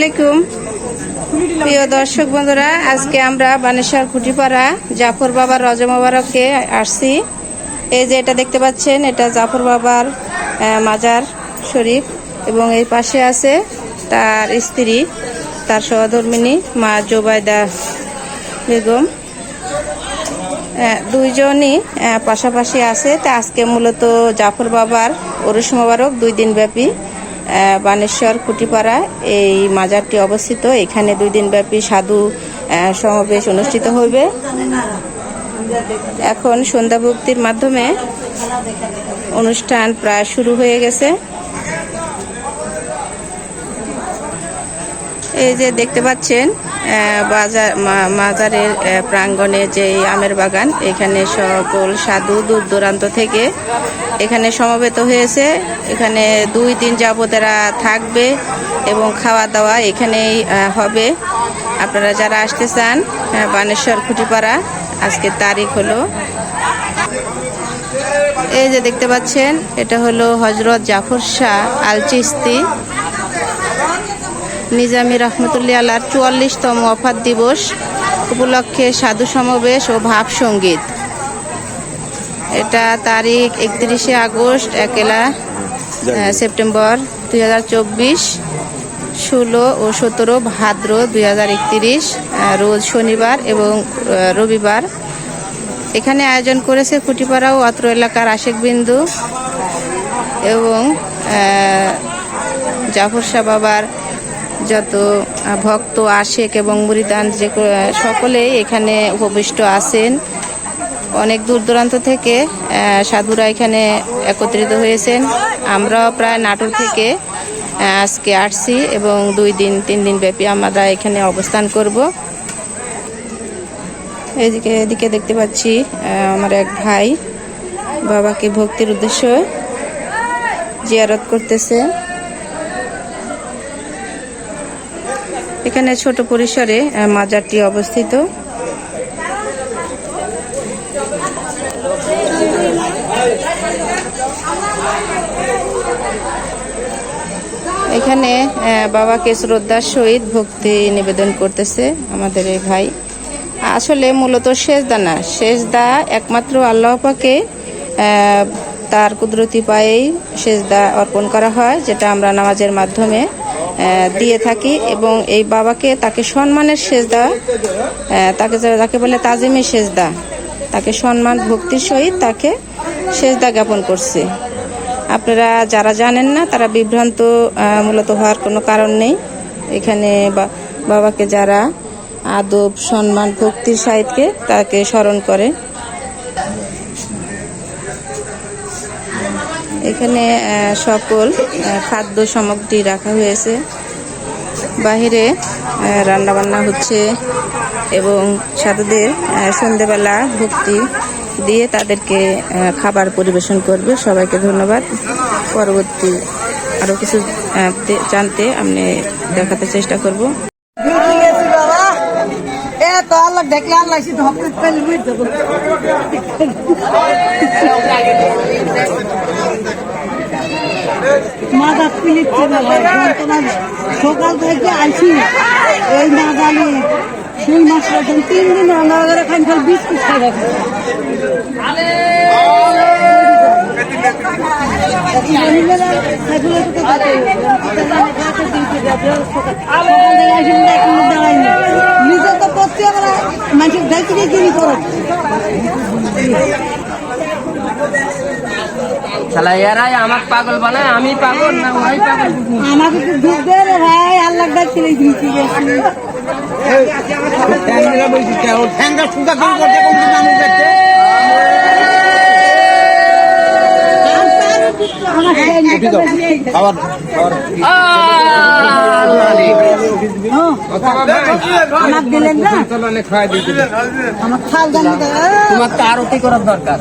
আলাইকুম। প্রিয় দর্শক বন্ধুরা, আজকে আমরা বানেশ্বর খুঁটিপাড়া জাফর বাবার রজ মোবারককে আসছি। এই যে এটা দেখতে পাচ্ছেন, এটা জাফর বাবার মাজার শরীফ এবং এই পাশে আছে তার স্ত্রী, তার সহধর্মিনী মা জোবায়দা বেগম। দুইজনই পাশাপাশি আছে। তা আজকে মূলত জাফর বাবার ওরস মোবারক দুই দিন ব্যাপী বানেশ্বর কুটিপাড়া, এই মাজারটি অবস্থিত। এখানে দুই দিন ব্যাপী সাধু সমাবেশ অনুষ্ঠিত হইবে। এখন সন্ধ্যা ভক্তির মাধ্যমে অনুষ্ঠান প্রায় শুরু হয়ে গেছে। এই যে দেখতে পাচ্ছেন বাজার মাজারের প্রাঙ্গণে যে আমের বাগান, এখানে সকল সাধু দূর দূরান্ত থেকে এখানে সমবেত হয়েছে। এখানে দুই দিন যাবত এরা থাকবে এবং খাওয়া দাওয়া এখানেই হবে। আপনারা যারা আসতে চান বানেশ্বর খুঁটিপাড়া, আজকে তারিখ হলো। এই যে দেখতে পাচ্ছেন, এটা হলো হজরত জাফর শাহ আল চিস্তি নিজামী রহমতুল্লাহ আল্লাহর চুয়াল্লিশতম অফাত দিবস উপলক্ষে সাধু সমাবেশ ও ভাব সংগীত। এটা তারিখ একত্রিশে আগস্ট একেলা সেপ্টেম্বর দুই হাজার চব্বিশ ষোলো ও সতেরো ভাদ্র দুই হাজার একত্রিশ রোজ শনিবার এবং রবিবার। এখানে আয়োজন করেছে কুটিপাড়া ও অত্র এলাকার আশেক বিন্দু এবং জাফর শাহ বাবার যত ভক্ত আশেক এবং মুরিদান যে সকলেই এখানে উপবিষ্ট আছেন। অনেক দূর দূরান্ত থেকে সাধুরা এখানে একত্রিত হয়েছেন। আমরাও প্রায় নাটোর থেকে আজকে আসছি এবং দুই দিন, তিন দিন ব্যাপী আমরা এখানে অবস্থান করব। এদিকে এদিকে দেখতে পাচ্ছি আমার এক ভাই, বাবাকে ভক্তির উদ্দেশ্যে জিয়ারত করতেছে। এখানে ছোট পরিসরে মাজারটি অবস্থিত। এখানে বাবাকে শ্রদ্ধার সহিত ভক্তি নিবেদন করতেছে আমাদের এই ভাই। আসলে মূলত সেজদা না সেজদা একমাত্র আল্লাহ পাকে তার কুদরতি পায়েই সেজদা অর্পণ করা হয়, যেটা আমরা নামাজের মাধ্যমে দিয়ে থাকি এবং এই বাবাকে তাকে সম্মানের সেজদা তাকে যাকে বলে তাজিমি সেজদা, তাকে সম্মান, ভক্তির সহিত তাকে সেজদা জ্ঞাপন করছে। আপনারা যারা জানেন না, তারা বিভ্রান্ত মূলত হওয়ার কোনো কারণ নেই। এখানে বাবাকে যারা আদব, সম্মান, ভক্তির সাহিত্যকে তাকে স্মরণ করে। এখানে সকল খাদ্য সামগ্রী রাখা হয়েছে। বাহিরে রান্না বান্না হচ্ছে এবং সাধুদের সন্ধেবেলা ভক্তি দিয়ে তাদেরকে খাবার পরিবেশন করবে। সবাইকে ধন্যবাদ। পরবর্তী আরও কিছু জানতে আমি দেখাতে চেষ্টা করব। ডিউটি পিলিচ্ছে বাবা যন্ত্রণা সকাল থেকে আইছি। এই মাদালি সেই মাস পর্যন্ত তিন দিন রান্না করে খান খাল বিস্কুট খাই রাখি নিজে তো করতে আমরা মানুষের দেখি দেখি করো শালা এরাই আমাকে পাগল বানায় আমি পাগল না ওরাই পাগল আমাকে একটু দুধ দে রে ভাই আল্লাহ আমার আমার আমার তোমার তো আরতি করার দরকার।